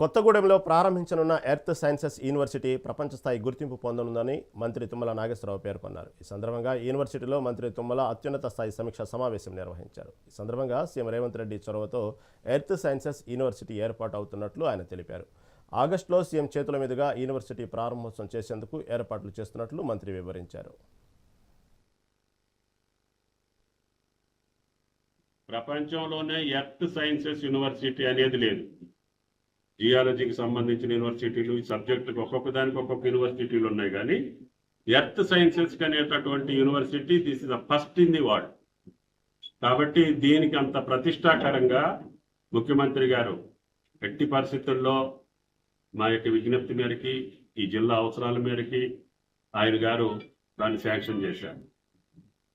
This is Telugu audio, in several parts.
కొత్తగూడెంలో ప్రారంభించనున్న ఎర్త్ సైన్సెస్ యూనివర్సిటీ ప్రపంచ స్థాయి గుర్తింపు పొందనుందని మంత్రి తుమ్మల నాగేశ్వరరావు పేర్కొన్నారు. ఈ సందర్భంగా యూనివర్సిటీలో మంత్రి తుమ్మల అత్యున్నత స్థాయి సమీక్షా సమావేశం నిర్వహించారు. ఈ సందర్భంగా సీఎం రేవంత్ రెడ్డి చొరవతో ఎర్త్ సైన్సెస్ యూనివర్సిటీ ఏర్పాటు అవుతున్నట్లు ఆయన తెలిపారు. ఆగస్టులో సీఎం చేతుల మీదుగా యూనివర్సిటీ ప్రారంభోత్సవం చేసేందుకు ఏర్పాట్లు చేస్తున్నట్లు మంత్రి వివరించారు. ప్రపంచంలోనే ఎర్త్ సైన్సెస్ యూనివర్సిటీ అనేది లేదు. జియాలజీకి సంబంధించిన యూనివర్సిటీలు ఈ సబ్జెక్టులకు ఒక్కొక్క దానికి ఒక్కొక్క యూనివర్సిటీలు ఉన్నాయి కానీ ఎర్త్ సైన్సెస్ అనేటటువంటి university this is the first in the world. కాబట్టి దీనికి అంత ప్రతిష్టాకరంగా ముఖ్యమంత్రి గారు ఎట్టి పరిస్థితుల్లో మా యొక్క విజ్ఞప్తి మేరకి ఈ జిల్లా అవసరాల మేరకి ఆయన గారు దాన్ని శాంక్షన్ చేశారు.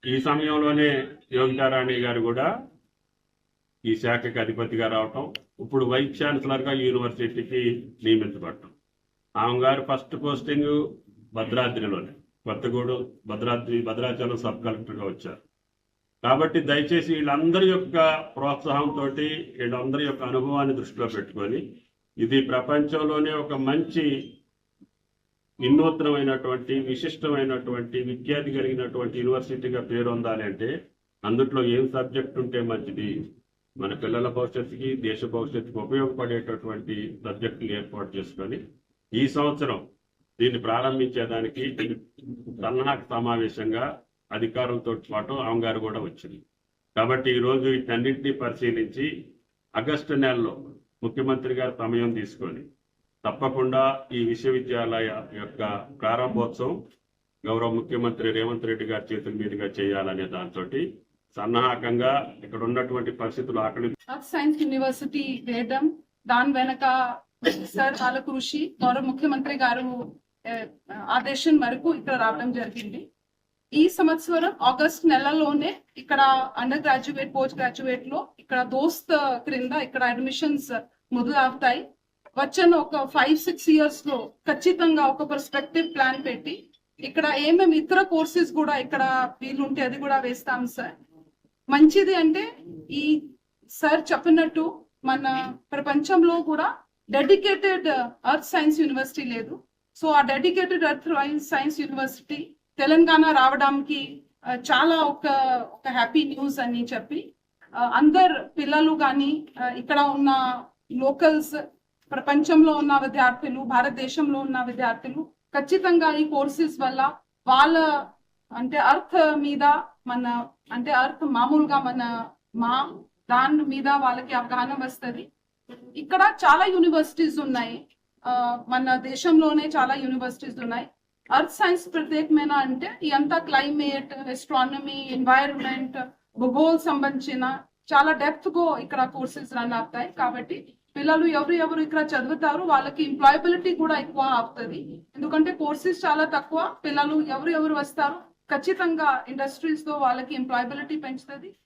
ఈ సమయంలోనే యోగితారాణి గారు కూడా ఈ శాఖకి అధిపతిగా రావటం ఇప్పుడు వైస్ ఛాన్సలర్గా యూనివర్సిటీకి నియమించబడటం. ఆమె గారు ఫస్ట్ పోస్టింగ్ భద్రాద్రిలోనే కొత్తగూడెం భద్రాద్రి భద్రాచలం సబ్ కలెక్టర్గా వచ్చారు. కాబట్టి దయచేసి వీళ్ళందరి యొక్క ప్రోత్సాహంతో వీళ్ళందరి యొక్క అనుభవాన్ని దృష్టిలో పెట్టుకొని ఇది ప్రపంచంలోనే ఒక మంచి వినూత్నమైనటువంటి విశిష్టమైనటువంటి విఖ్యాతి కలిగినటువంటి యూనివర్సిటీగా పేరు పొందాలి అంటే అందుట్లో ఏం సబ్జెక్ట్ ఉంటే మంచిది? మన పిల్లల భవిష్యత్తుకి దేశ భవిష్యత్తుకి ఉపయోగపడేటటువంటి సబ్జెక్టులు ఏర్పాటు చేసుకొని ఈ సంవత్సరం దీన్ని ప్రారంభించేదానికి సన్నాహక సమావేశంగా అధికారులతో పాటు అమ్మగారు కూడా వచ్చింది. కాబట్టి ఈ రోజు వీటన్నింటినీ పరిశీలించి ఆగస్టు నెలలో ముఖ్యమంత్రి గారు సమయం తీసుకొని తప్పకుండా ఈ విశ్వవిద్యాలయ యొక్క ప్రారంభోత్సవం గౌరవ ముఖ్యమంత్రి రేవంత్ రెడ్డి గారి చేతుల మీదుగా చేయాలనే దాంతో సన్నాహకంగా ఇక్కడ ఉన్నటువంటి పరిస్థితులు ఆకలి సైన్స్ యూనివర్సిటీ వేయడం దాని వెనక సార్ వాళ్ళ కృషి గౌరవ ముఖ్యమంత్రి గారు ఆదేశం మేరకు ఇక్కడ రావడం జరిగింది. ఈ సంవత్సరం ఆగస్ట్ నెలలోనే ఇక్కడ అండర్ గ్రాడ్యుయేట్ పోస్ట్ గ్రాడ్యుయేట్లో ఇక్కడ దోస్త్ క్రింద ఇక్కడ అడ్మిషన్స్ మొదలవుతాయి. వచ్చిన ఒక ఫైవ్ సిక్స్ ఇయర్స్లో ఖచ్చితంగా ఒక పర్స్పెక్టివ్ ప్లాన్ పెట్టి ఇక్కడ ఏమేమి ఇతర కోర్సెస్ కూడా ఇక్కడ వీలుంటే అది కూడా వేస్తాం సార్. మంచిది అంటే ఈ సార్ చెప్పినట్టు మన ప్రపంచంలో కూడా డెడికేటెడ్ అర్త్ సైన్స్ యూనివర్సిటీ లేదు. సో ఆ dedicated earth science university Telangana రావడానికి చాలా ఒక ఒక హ్యాపీ న్యూస్ అని చెప్పి అందరు పిల్లలు కానీ ఇక్కడ ఉన్న లోకల్స్ ప్రపంచంలో ఉన్న విద్యార్థులు భారతదేశంలో ఉన్న విద్యార్థులు ఖచ్చితంగా ఈ కోర్సెస్ వల్ల వాళ్ళ అంటే అర్త్ మీద మన అంటే అర్త్ మామూలుగా మన మా దాని మీద వాళ్ళకి అవగాహన వస్తుంది. ఇక్కడ చాలా యూనివర్సిటీస్ ఉన్నాయి. ఆ, మన దేశంలోనే చాలా యూనివర్సిటీస్ ఉన్నాయి. అర్త్ సైన్స్ ప్రత్యేకమైన అంటే ఇదంతా క్లైమేట్ ఎస్ట్రానమీ ఎన్వైరన్మెంట్ భూగోల్ సంబంధించిన చాలా డెప్త్గా ఇక్కడ కోర్సెస్ రన్ అవుతాయి. కాబట్టి పిల్లలు ఎవరు ఎవరు ఇక్కడ చదువుతారు వాళ్ళకి ఎంప్లాయబిలిటీ కూడా ఎక్కువ అవుతుంది. ఎందుకంటే కోర్సెస్ చాలా తక్కువ పిల్లలు ఎవరు ఎవరు వస్తారు ఖచ్చితంగా ఇండస్ట్రీస్తో వాళ్ళకి ఎంప్లాయబిలిటీ పెంచుతుంది.